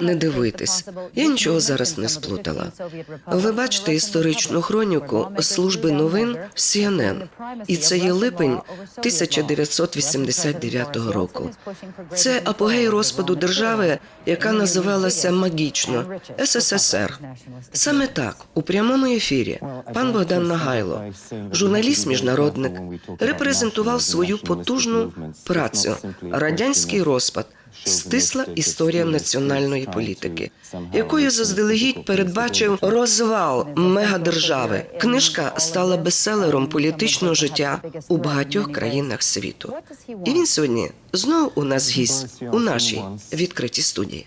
Не дивуйтесь, я нічого зараз не сплутала. Ви бачите історичну хроніку служби новин CNN, і це є липень 1989 року. Це апогей розпаду держави, яка називалася магічно СССР. Саме так у прямому ефірі пан Богдан Нагайло, журналіст міжнародник, репрезентував свою потужну працю радянський розпад. Стисла історія національної політики, якою заздалегідь передбачив розвал мегадержави. Книжка стала бестселером політичного життя у багатьох країнах світу. І він сьогодні знову у нас гість у нашій відкритій студії.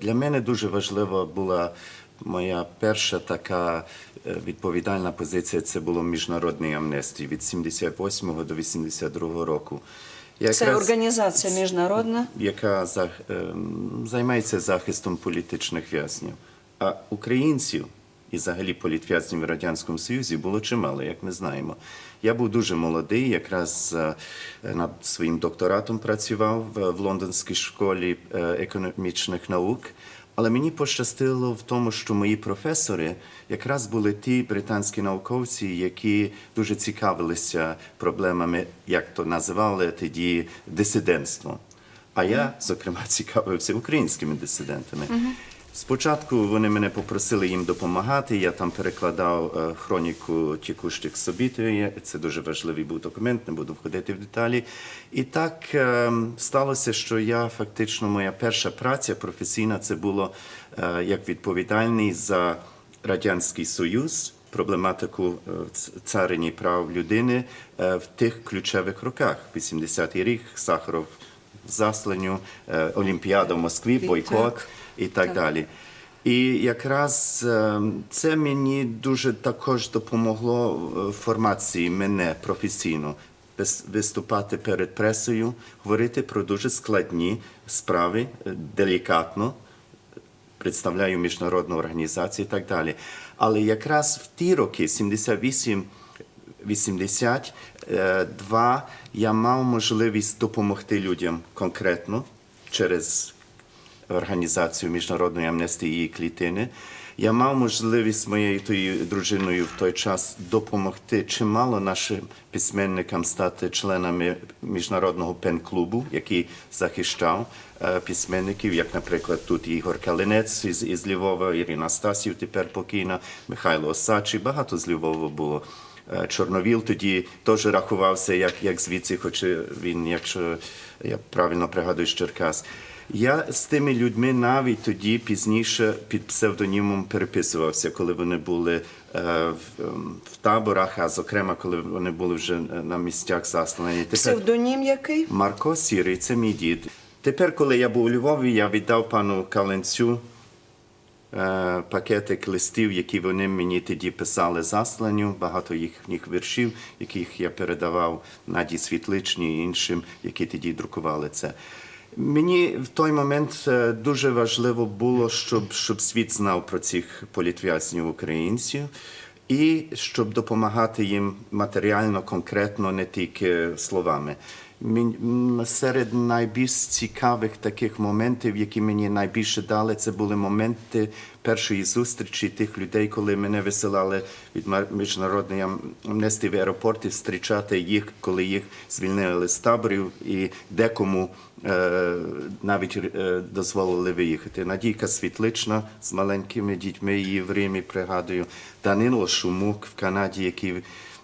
Для мене дуже важлива була моя перша така е, відповідальна позиція. Це було міжнародної амнестії від 78 до 82 року. Це організація міжнародна. яка за- ем, займається захистом політичних в'язнів. А українців і взагалі політв'язнів в Радянському Союзі було чимало, як ми знаємо. Я був дуже молодий, якраз е, над своїм докторатом працював в, в лондонській школі е, економічних наук. Але мені пощастило в тому, що мої професори якраз були ті британські науковці, які дуже цікавилися проблемами, як то називали тоді, дисидентством. А я, зокрема, цікавився українськими дисидентами. Спочатку вони мене попросили їм допомагати. Я там перекладав е, хроніку тікущих событий. Це дуже важливий був документ, не буду входити в деталі. І так е, сталося, що я фактично моя перша праця професійна це було е, як відповідальний за Радянський Союз. Проблематику царині прав людини в тих ключових роках. 80-й рік, Сахаров засланню, е, Олімпіада в Москві, бойкот і так, далі. І якраз е, це мені дуже також допомогло в формації мене професійно виступати перед пресою, говорити про дуже складні справи, е, делікатно, представляю міжнародну організацію і так далі. Але якраз в ті роки, 78 82 я мав можливість допомогти людям конкретно через організацію міжнародної амнестії клітини. Я мав можливість з моєю тою дружиною в той час допомогти чимало нашим письменникам стати членами міжнародного пен-клубу, який захищав е, письменників, як, наприклад, тут Ігор Калинець із, із Львова, Ірина Стасів тепер покійна, Михайло Осачий, багато з Львова було. Е, Чорновіл тоді теж рахувався як, як звідси, хоч він, якщо я правильно пригадую, з Черкас. Я з тими людьми навіть тоді пізніше під псевдонімом переписувався, коли вони були е, в, ем, в таборах, а зокрема, коли вони були вже на місцях заслані. Тепер Псевдонім який? Марко Сірий, це мій дід. Тепер, коли я був у Львові, я віддав пану Каленцю пакетик листів, які вони мені тоді писали засланню, багато їхніх віршів, яких я передавав Наді Світличній і іншим, які тоді друкували це. Мені в той момент е, дуже важливо було, щоб, щоб світ знав про цих політв'язнів українців. І щоб допомагати їм матеріально, конкретно, не тільки словами. Серед найбільш цікавих таких моментів, які мені найбільше дали, це були моменти першої зустрічі тих людей, коли мене висилали від міжнародної ам- амнестії в аеропорті зустрічати їх, коли їх звільнили з таборів, і декому е, навіть е, дозволили виїхати. Надійка Світлична з маленькими дітьми її в Римі пригадую. Данило Шумук в Канаді, який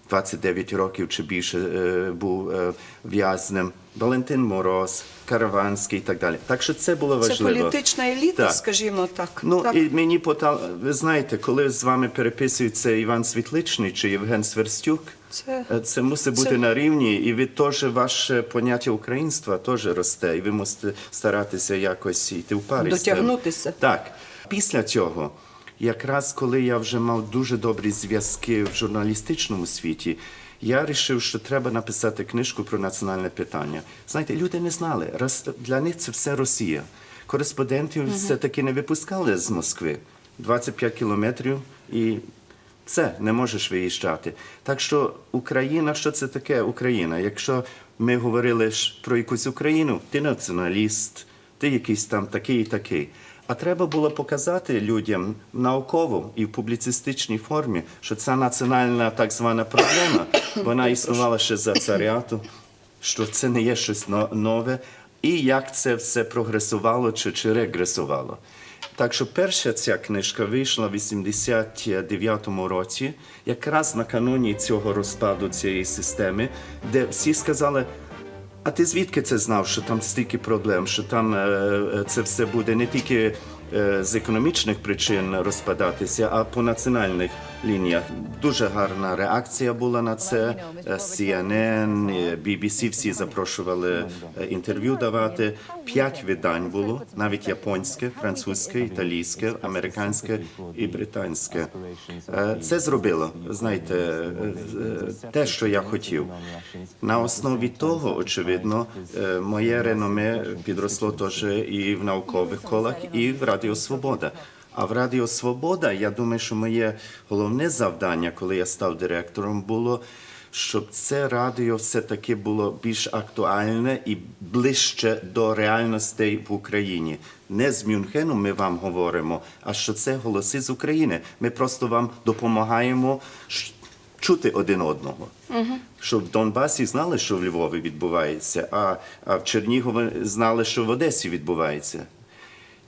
29 років чи більше е, був е, в'язнем. Валентин Мороз, Караванський і так далі. Так що це було Це політична еліта, Так. скажімо так. Ну так. і мені пота... ви знаєте, коли з вами переписується Іван Світличний чи Євген Сверстюк, Це- е, це мусить бути це- на рівні, і ви теж ваше поняття українства теж росте, і ви мусите старатися якось йти в парі. Дотягнутися. Так. Після цього, якраз коли я вже мав дуже добрі зв'язки в журналістичному світі, я вирішив, що треба написати книжку про національне питання. Знаєте, люди не знали. Рос- Для них це все Росія. Кореспондентів все-таки не випускали з Москви. 25 кілометрів і Все, не можеш виїжджати. Так що Україна, що це таке Україна? Якщо ми говорили про якусь Україну, ти націоналіст, ти якийсь там такий і такий. А треба було показати людям науково і в публіцистичній формі, що ця національна так звана проблема, вона існувала ще за царяту, що це не є щось нове, і як це все прогресувало чи, чи регресувало. Так що перша ця книжка вийшла в 89-му році, якраз накануні цього розпаду цієї системи, де всі сказали. А ти звідки це знав, що там стільки проблем, що там е, е, це все буде? Не тільки з економічних причин розпадатися, а по національних лініях. Дуже гарна реакція була на це. Е, CNN, е, BBC всі запрошували е, інтерв'ю давати. П'ять видань було, навіть японське, французьке, італійське, американське і британське. Е, Це зробило, знаєте, е, е, те, що я хотів. На основі того, очевидно, е, моє реноме підросло теж і в наукових колах, і в Радіо Свобода. А в Радіо Свобода, я думаю, що моє головне завдання, коли я став директором, було. Щоб це радіо все-таки було більш актуальне і ближче до реальностей в Україні. Не з Мюнхену ми вам говоримо, а що це голоси з України. Ми просто вам допомагаємо чути один одного. Щоб в Донбасі знали, що в Львові відбувається, а, а в Чернігові знали, що в Одесі відбувається.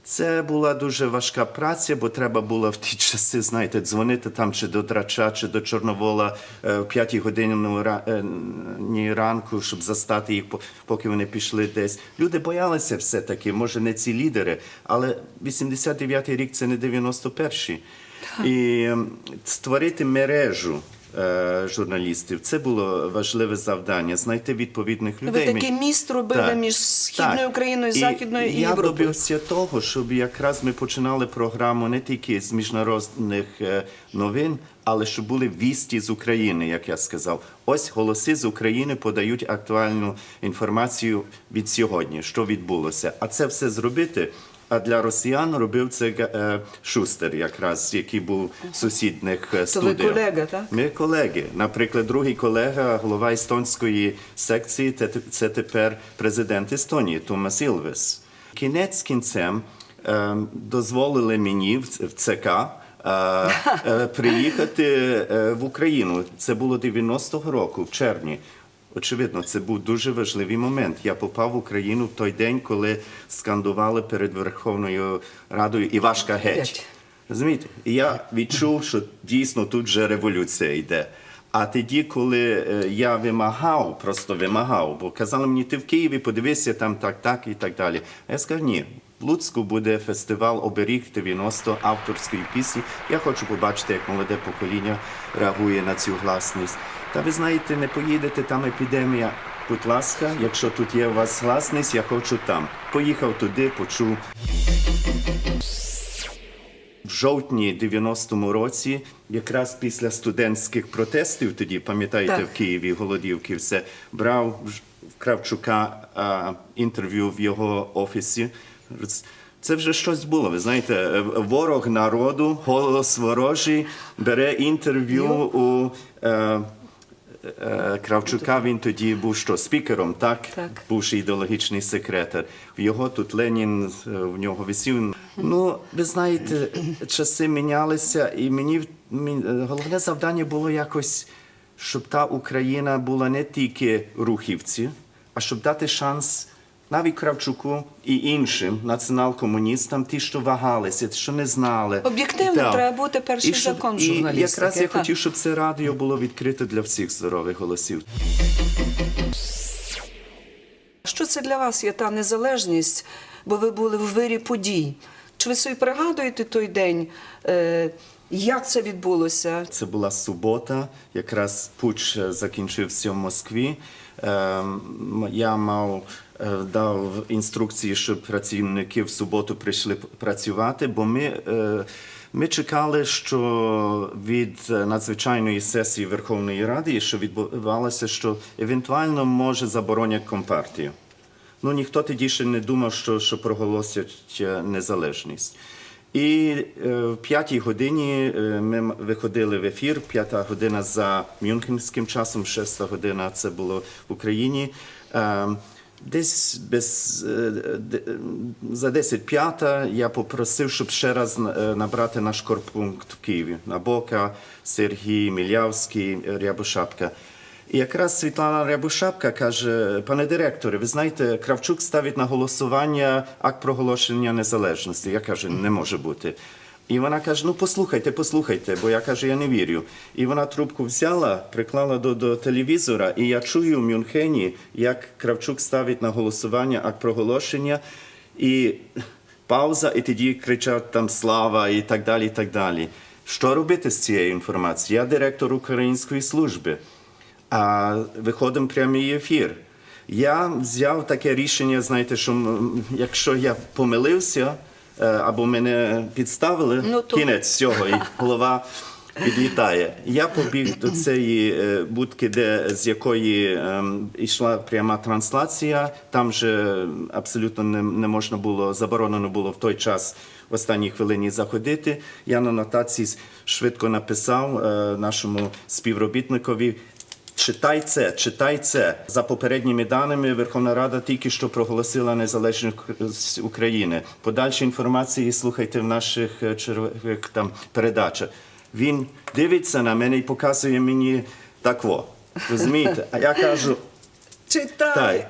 Це була дуже важка праця, бо треба було в ті часи, знаєте, дзвонити там чи до Драча, чи до Чорновола е, в п'ятій годині е, ранку, щоб застати їх, по- поки вони пішли десь. Люди боялися все-таки, може не ці лідери, але 89-й рік це не 91-й. І ем, створити мережу. Е, Журналістів це було важливе завдання знайти відповідних людей. Ви такий міст робили між Східною Так. Україною і Західною я Європою. добився того, щоб якраз ми починали програму не тільки з міжнародних е, новин, але щоб були вісті з України, як я сказав. Ось голоси з України подають актуальну інформацію від сьогодні, що відбулося. А це все зробити. А для росіян робив це е, Шустер, якраз який був в сусідних е, То ви колега, так? Ми колеги. Наприклад, другий колега, голова естонської секції, це тепер президент Естонії Томас Ілвес. Кінець кінцем е, дозволили мені в ЦК. Приїхати в Україну. Це було 90-го року, в червні. Очевидно, це був дуже важливий момент. Я попав в Україну в той день, коли скандували перед Верховною Радою Івашка геть. Розумієте? І я відчув, що дійсно тут вже революція йде. А тоді, коли е, я вимагав, просто вимагав, бо казали мені, ти в Києві, подивися там так, так і так далі. А я сказав, ні. В Луцьку буде фестиваль Оберіг 90 авторської пісні. Я хочу побачити, як молоде покоління реагує на цю гласність. Та ви знаєте, не поїдете, там епідемія. Будь ласка, якщо тут є у вас гласність, я хочу там. Поїхав туди, почув. В жовтні 90-му році, якраз після студентських протестів, тоді пам'ятаєте, Так. в Києві голодівки, все брав в Кравчука а, інтерв'ю в його офісі. Це вже щось було. Ви знаєте, е, ворог народу, голос ворожий, бере інтерв'ю у. Е, Кравчука він тоді був що спікером, так? Так. бувший ідеологічний секретар. В його тут Ленін е, в нього висів. Ну, ви знаєте, часи мінялися, і мені е, головне завдання було якось, щоб та Україна була не тільки рухівці, а щоб дати шанс. Навіть Кравчуку і іншим націонал-комуністам, ті, що вагалися, ті, що не знали. Об'єктивно Так. треба бути перший І щоб- закон І журналістики, якраз я так. хотів, щоб це радіо було відкрите для всіх здорових голосів. Що це для вас є та незалежність, бо ви були в вирі подій? Чи ви собі пригадуєте той день? Е, як це відбулося? Це була субота, якраз путч е, закінчився в Москві. Ем, Я мав е, дав інструкції, щоб працівники в суботу прийшли працювати, бо ми, е, ми чекали, що від е, надзвичайної сесії Верховної Ради, що відбувалося, що евентуально може заборонять компартію. Ну ніхто тоді ще не думав, що, що проголосять е, незалежність. І е, в п'ятій годині е, ми виходили в ефір. П'ята година за мюнхенським часом, шеста година це було в Україні. Е, Десь без е, за 10 п'ята я попросив, щоб ще раз е, набрати наш корпункт в Києві. Набока, Сергій, Мілявський, Рябошапка. І якраз Світлана Рябошапка каже: пане директоре, ви знаєте, Кравчук ставить на голосування акт проголошення незалежності. Я кажу, не може бути. І вона каже: ну послухайте, послухайте, бо я кажу, я не вірю. І вона трубку взяла, приклала до, до телевізора, і я чую в Мюнхені, як Кравчук ставить на голосування акт проголошення, і пауза, і тоді кричать там слава і так далі. і так далі. Що робити з цією інформацією? Я директор української служби, а виходимо прямий ефір. Я взяв таке рішення, знаєте, що якщо я помилився або мене підставили, Ну, то- кінець цього, і голова підлітає. Я побіг до цієї е, будки, де з якої ем, йшла пряма трансляція. Там же абсолютно не, не можна було заборонено було в той час в останній хвилині заходити. Я на нотації швидко написав е, нашому співробітникові. Читай це, читай це. За попередніми даними, Верховна Рада тільки що проголосила незалежність України. Подальші інформації слухайте в наших е, чергових там передачах. Він дивиться на мене і показує мені так во. Розумієте? А я кажу, Читай.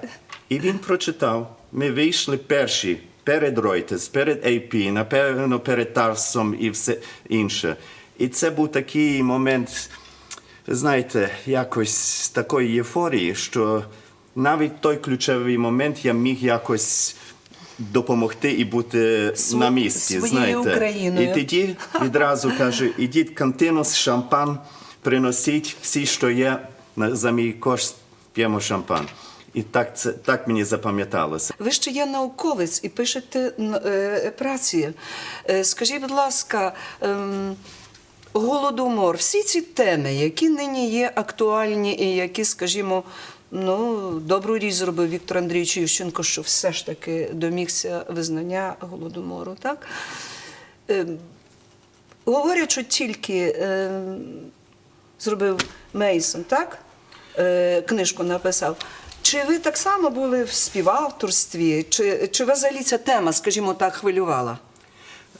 І він прочитав. Ми вийшли перші перед Reuters, перед AP, напевно, перед Тарсом і все інше. І це був такий момент, знаєте, якось такої єфорії, що навіть той ключовий момент я міг якось допомогти і бути Сво- на місці. знаєте. Україною. І тоді відразу каже: ідіть кантину з шампан, приносіть всі, що є за мій кошт, п'ємо шампан. І так це так мені запам'яталося. Ви ще є науковець і пишете е, праці. Е, Скажіть, будь ласка, ем, голодомор, всі ці теми, які нині є актуальні і які, скажімо, ну, добру річ зробив Віктор Андрійович Ющенко, що все ж таки домігся визнання голодомору, так? Ем, Говорять, що тільки ем, зробив Мейсон, так? Е, книжку написав. Чи ви так само були в співавторстві? Чи, чи взагалі ця тема, скажімо так, хвилювала?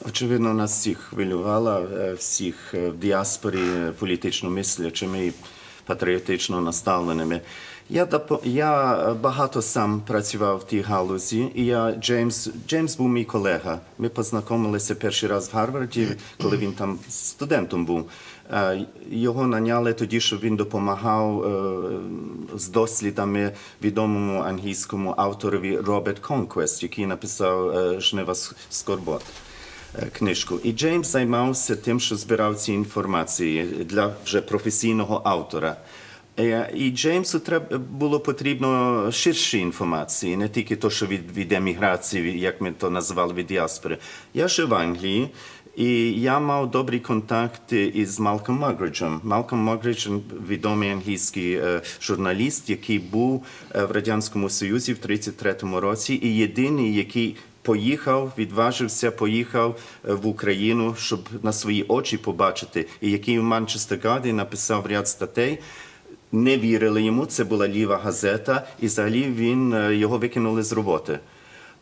Очевидно, нас всіх хвилювала, е, всіх е, в діаспорі політично мислячими і патріотично наставленими. Я, я багато сам працював в тій галузі, і я Джеймс, Джеймс був мій колега. Ми познайомилися перший раз в Гарварді, коли він там студентом був. Е, Його наняли тоді, щоб він допомагав з дослідами відомому англійському авторові Роберт Конквест, який написав Жнива Скорбот книжку. І Джеймс займався тим, що збирав ці інформації для вже професійного автора. Е, І Джеймсу треба було потрібно ширші інформації, не тільки то, що від, від еміграції, як ми то називали від діаспори. Я жив в Англії, і я мав добрі контакти із Малком Магриджем. Малком Магридж – відомий англійський е, журналіст, який був е, в Радянському Союзі в 33-му році, і єдиний, який поїхав, відважився, поїхав е, в Україну, щоб на свої очі побачити, і який в Манчестер Гарді написав ряд статей. Не вірили йому, це була ліва газета, і взагалі він е, його викинули з роботи.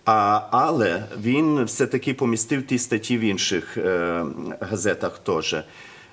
А, але він все-таки помістив ті статті в інших е, газетах теж.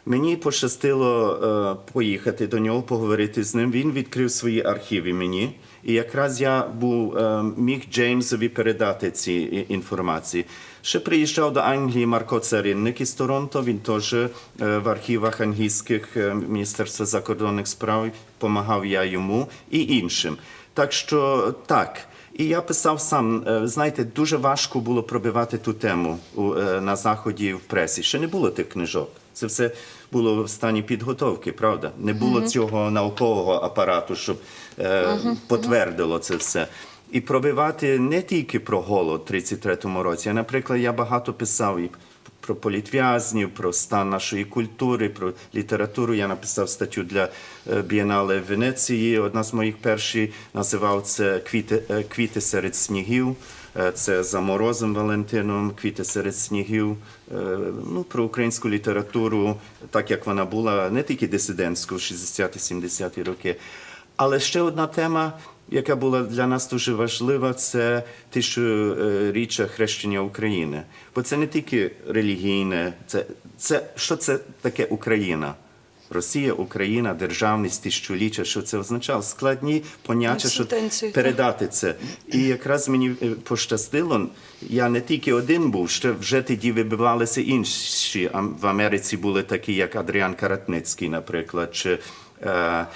Мені пощастило е, поїхати до нього, поговорити з ним. Він відкрив свої архіви мені. І якраз я був, е, міг Джеймсові передати ці інформації. Ще приїжджав до Англії Марко Царинник із Торонто. Він теж е, в архівах англійських е, Міністерства закордонних справ допомагав я йому і іншим. Так що так. І я писав сам, е, знаєте, дуже важко було пробивати ту тему е, на заході в пресі. Ще не було тих книжок. Це все було в стані підготовки, правда? Не було цього наукового апарату, щоб е, потвердило це все. І пробивати не тільки про голод в 33-му році. А, наприклад, я багато писав і про політв'язнів, про стан нашої культури, про літературу. Я написав статтю для е, Бієнале в Венеції. Одна з моїх перших називав це Квіти, е, квіти серед снігів. Е, Це за морозом Валентином, квіти серед снігів. Ну, про українську літературу, так як вона була не тільки дисидентську в 60-70-ті роки. Але ще одна тема, яка була для нас дуже важлива, це тисячоріччя хрещення України. Бо це не тільки релігійне, це, це що це таке Україна? Росія, Україна, державність, тисячоліття, що це означало? Складні поняття, що передати це. І якраз мені е, пощастило, я не тільки один був, ще вже тоді вибивалися інші. В Америці були такі, як Адріан Каратницький, наприклад, чи е,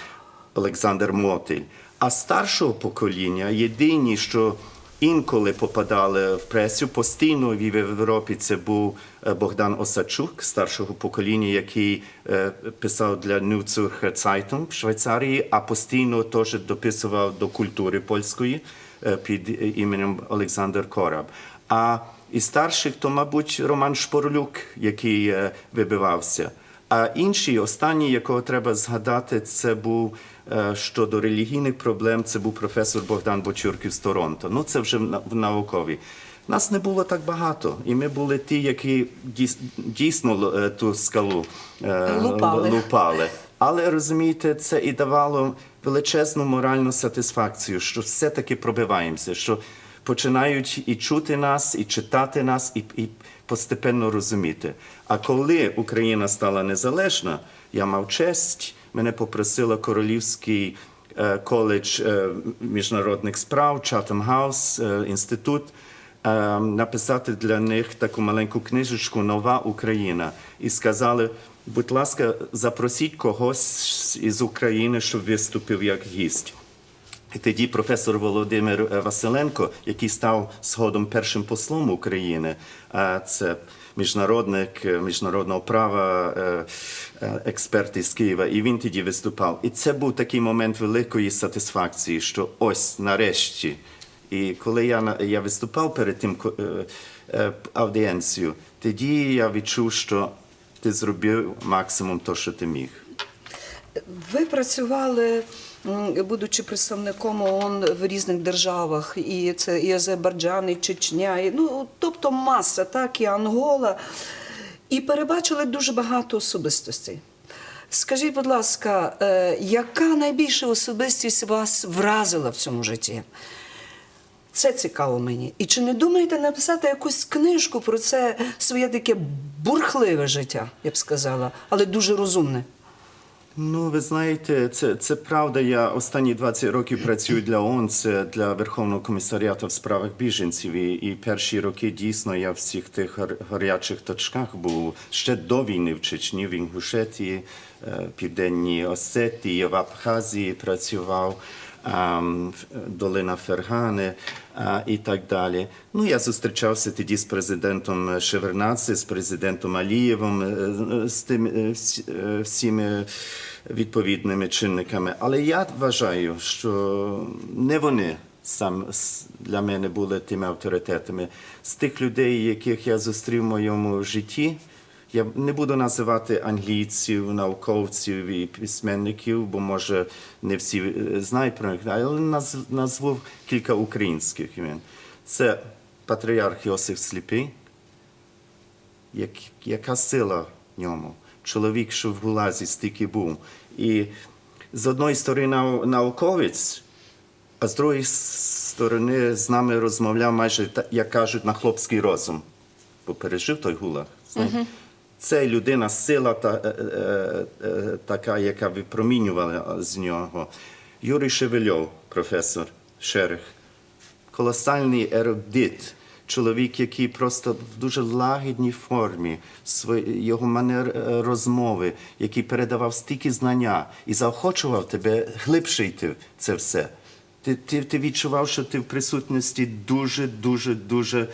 Олександр Мотиль. А старшого покоління єдині, що інколи попадали в пресу, постійно в Європі це був е, Богдан Осадчук, старшого покоління, який е, писав для New Zürcher Zeitung в Швейцарії, а постійно теж дописував до культури польської е, під іменем Олександр Кораб. А із старших, то, мабуть, Роман Шпорлюк, який вибивався. А інший, останній, якого треба згадати, це був щодо релігійних проблем. Це був професор Богдан Бочурків з Торонто. Ну це вже в на- науковій. Нас не було так багато, і ми були ті, які дійс- дійсно е, ту скалу е, Лупали. лупали. Але розумієте, це і давало величезну моральну сатисфакцію, що все-таки пробиваємося, що починають і чути нас, і читати нас, і, і постепенно розуміти. А коли Україна стала незалежна, я мав честь, мене попросила Королівський е, коледж е, міжнародних справ, Chatham House, е, інститут написати для них таку маленьку книжечку Нова Україна. І сказали, будь ласка, запросіть когось із України, щоб виступив як гість. І тоді професор Володимир Василенко, який став згодом першим послом України, це міжнародник міжнародного права, експерт із Києва, і він тоді виступав. І це був такий момент великої сатисфакції, що ось нарешті. І коли я, я виступав перед тим аудієнцією, тоді я відчув, що ти зробив максимум того, що ти міг. Ви працювали, будучи представником ООН в різних державах, і це і Азербайджан, і Чечня, і, ну тобто маса, так, і Ангола, і перебачили дуже багато особистостей. Скажіть, будь ласка, е, яка найбільша особистість вас вразила в цьому житті? Це цікаво мені. І чи не думаєте написати якусь книжку про це своє таке бурхливе життя, я б сказала, але дуже розумне? Ну, ви знаєте, це, це правда. Я останні 20 років працюю для ООН, це для Верховного комісаріату в справах біженців. І, і перші роки дійсно я в всіх тих гар- гарячих точках був ще до війни в Чечні, в Інгушетії, е, Південній Осетії, в Абхазії працював. Ем, Долина Фергани і так далі. Ну, я зустрічався тоді з президентом Шевернаці, з президентом Алієвим, е, з тим, е, е, всіми відповідними чинниками. Але я вважаю, що не вони сам для мене були тими авторитетами. З тих людей, яких я зустрів в моєму житті, я не буду називати англійців, науковців і письменників, бо може не всі е, знають про них, але назву кілька українських імен. Це патріарх Йосиф Сліпий, як, яка сила в ньому. Чоловік, що в Гулазі стільки був. І з одної сторони науковець, а з другої сторони з нами розмовляв майже, як кажуть, на хлопський розум, бо пережив той гулаг. знаєте. Це людина, сила та, е, е, е, така, яка випромінювала з нього. Юрій Шевельов, професор Шерих, колосальний ерудит, чоловік, який просто в дуже лагідній формі, його манер розмови, який передавав стільки знання і заохочував тебе глибше йти в це все. Ти, ти, ти відчував, що ти в присутності дуже, дуже, дуже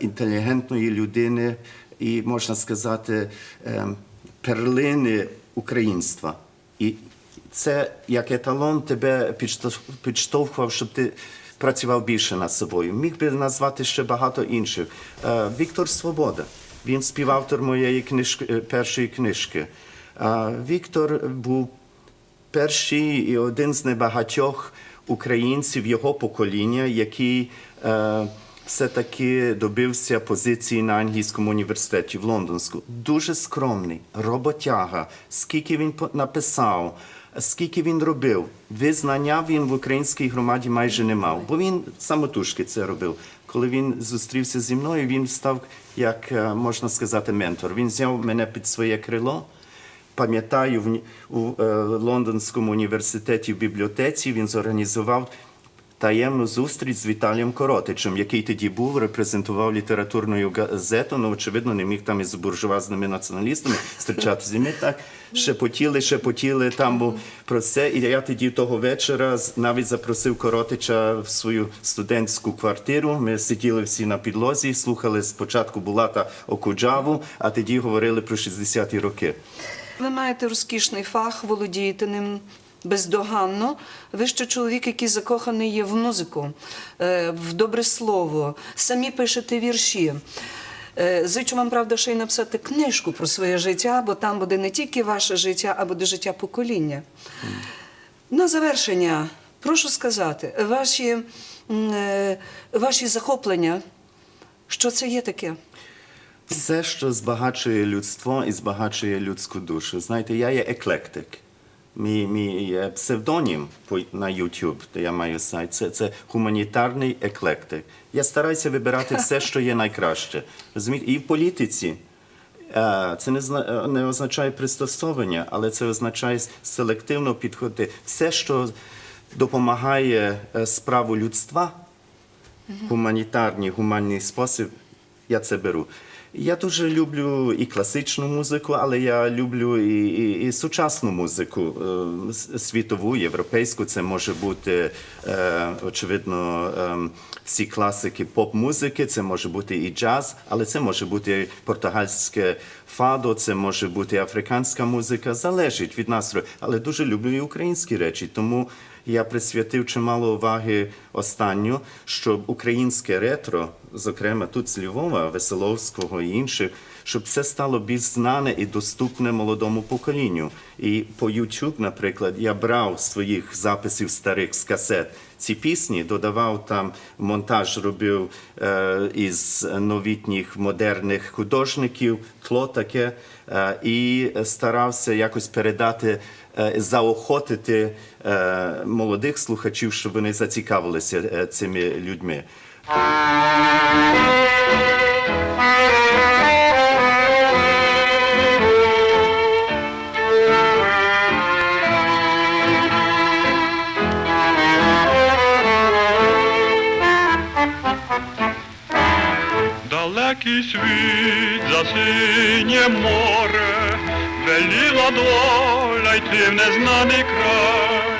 інтелігентної людини і, можна сказати, е, перлини українства. І це як еталон тебе підштовхував, щоб ти працював більше над собою. Міг би назвати ще багато інших. Е, Віктор Свобода. Він співавтор моєї книжки, е, першої книжки. Е, Віктор був перший і один з небагатьох українців його покоління, який все-таки добився позиції на англійському університеті в Лондонську. Дуже скромний, роботяга, скільки він написав, скільки він робив. Визнання він в українській громаді майже не мав, бо він самотужки це робив. Коли він зустрівся зі мною, він став, як е, можна сказати, ментор. Він взяв мене під своє крило. Пам'ятаю, в, ні- у е, Лондонському університеті в бібліотеці він зорганізував таємну зустріч з Віталієм Коротичем, який тоді був, репрезентував літературну газету, але, очевидно, не міг там із буржуазними націоналістами зустрічатися. Ми так шепотіли, шепотіли там був про це. І я тоді того вечора навіть запросив Коротича в свою студентську квартиру. Ми сиділи всі на підлозі, слухали спочатку Булата Окуджаву, а тоді говорили про 60-ті роки. Ви маєте розкішний фах, володієте ним бездоганно. Ви ще чоловік, який закоханий є в музику, е, в добре слово, самі пишете вірші. Е, Зичу вам, правда, ще й написати книжку про своє життя, бо там буде не тільки ваше життя, а буде життя покоління. На завершення, прошу сказати, ваші, е, ваші захоплення, що це є таке? Все, що збагачує людство і збагачує людську душу. Знаєте, я є еклектик. Мій, мій е, псевдонім на YouTube, де я маю сайт, це, це гуманітарний еклектик. Я стараюся вибирати все, що є найкраще. Розумієте? І в політиці. е, Це не, е, не означає пристосовування, але це означає селективно підходити. Все, що допомагає справу людства, гуманітарний, гуманний спосіб, я це беру. Я дуже люблю і класичну музику, але я люблю і, і, і сучасну музику, е, світову, європейську. Це може бути, е, очевидно, е, всі класики поп-музики, це може бути і джаз, але це може бути португальське фадо, це може бути африканська музика, залежить від настрою. Але дуже люблю і українські речі, тому я присвятив чимало уваги останню, щоб українське ретро, зокрема тут з Львова, Веселовського і інших, щоб це стало більш знане і доступне молодому поколінню. І по YouTube, наприклад, я брав своїх записів старих з касет ці пісні, додавав там монтаж, робив е, із новітніх модерних художників, тло таке, е, і старався якось передати заохотити е, молодих слухачів, щоб вони зацікавилися е, цими людьми. Далекий світ за синє море, веліла доля йти в незнаний край,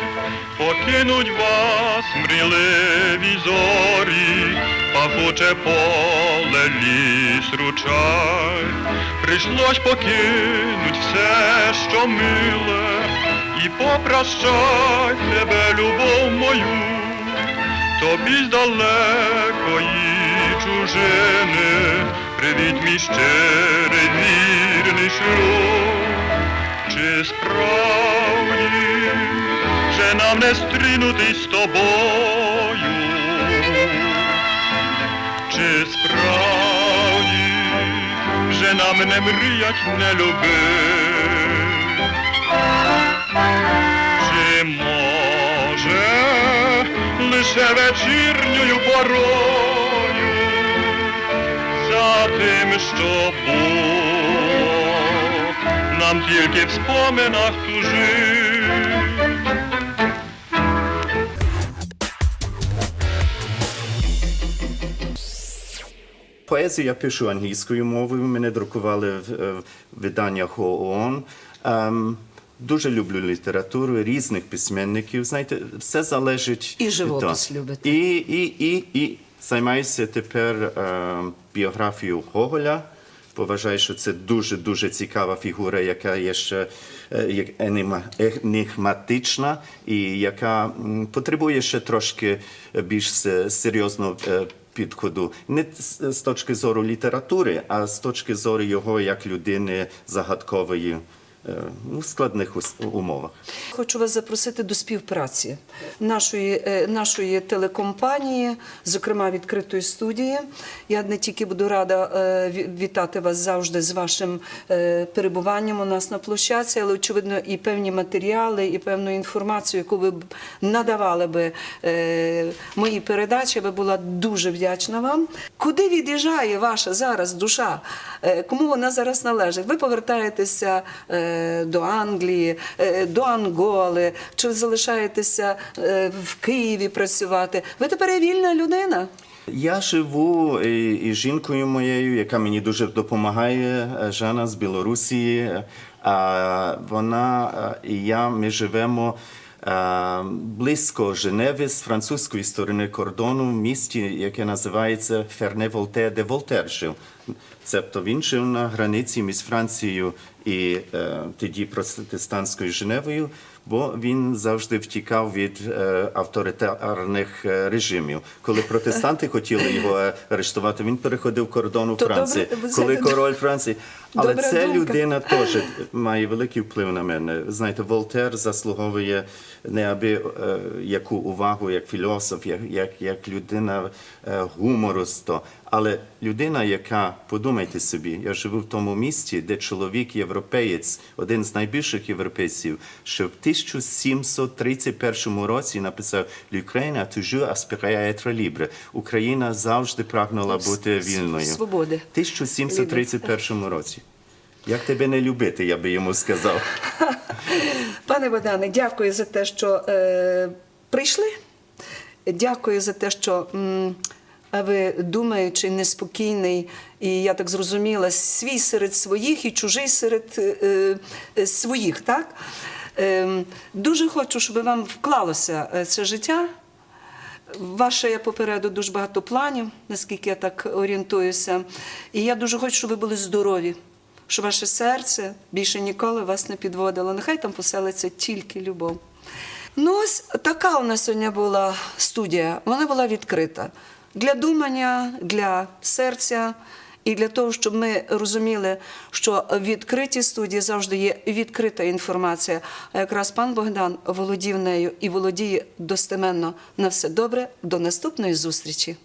покинуть вас мріливі зорі, пахуче поле, ліс, ручай, прийшлось покинуть все, що миле, і попрощай тебе, любов мою. Тобі з чужини, привіт мій щирий вірний шлюб. Чи справді вже нам не стрінутись з тобою? Чи справді вже нам не мріять, не любить? Чи може лише вечірньою порою за тим, що було, нам тільки в споминах тужить? Поезію я пишу англійською мовою. Мене друкували в, е, в виданнях ООН. Ем, дуже люблю літературу різних письменників. Знаєте, все залежить І живопис любите. І, і, і, і займаюся тепер е, біографією Гоголя. Поважаю, що це дуже дуже цікава фігура, яка є ще е, як енігматична і яка потребує ще трошки більш серйозного е, підходу. Не з точки зору літератури, а з точки зору його як людини загадкової. Е, ну, складних умовах. Хочу вас запросити до співпраці нашої, е, нашої телекомпанії, зокрема відкритої студії. Я не тільки буду рада е, вітати вас завжди з вашим перебуванням у нас на площадці, але очевидно і певні матеріали, і певну інформацію, яку ви надавали би моїй передачі. Я би була дуже вдячна вам. Куди від'їжджає ваша зараз душа? Кому вона зараз належить? Ви повертаєтеся до Англії, е, до Анголи, чи залишаєтеся е, в Києві працювати? Ви тепер вільна людина. Я живу і, і жінкою моєю, яка мені дуже допомагає, е, Жанна з Білорусі. Е, вона е, і я ми живемо е, близько Женеви з французької сторони кордону в місті, яке називається Ферне Волте, де Волтер жив. Цебто він жив на границі між Францією і е, тоді протестантською Женевою, бо він завжди втікав від е, авторитарних е, режимів. Коли протестанти хотіли його арештувати, він переходив кордон у Франції. Коли король Франції. Але добра ця думка. людина теж має великий вплив на мене. Знаєте, Волтер заслуговує неаби е, яку увагу як філософ, як, як, як людина е, гуморусто. Але людина, яка, подумайте собі, я живу в тому місті, де чоловік європеєць, один з найбільших європейців, що в 1731 році написав «L'Ukraine a toujours aspiré à être libre». Україна завжди прагнула бути вільною. свободи. В 1731 році. Як тебе не любити, я би йому сказав. Пане Богдане, дякую за те, що е, прийшли. Дякую за те, що м, ви думаючий, неспокійний, і я так зрозуміла, свій серед своїх і чужий серед е, е, своїх, так? Е, дуже хочу, щоб вам вклалося е, це життя. Ваше я попереду дуже багато планів, наскільки я так орієнтуюся. І я дуже хочу, щоб ви були здорові, щоб ваше серце більше ніколи вас не підводило. Нехай там поселиться тільки любов. Ну, ось така у нас сьогодні була студія. Вона була відкрита для думання, для серця. І для того, щоб ми розуміли, що в відкритій студії завжди є відкрита інформація. А якраз пан Богдан володів нею і володіє достеменно на все добре. До наступної зустрічі.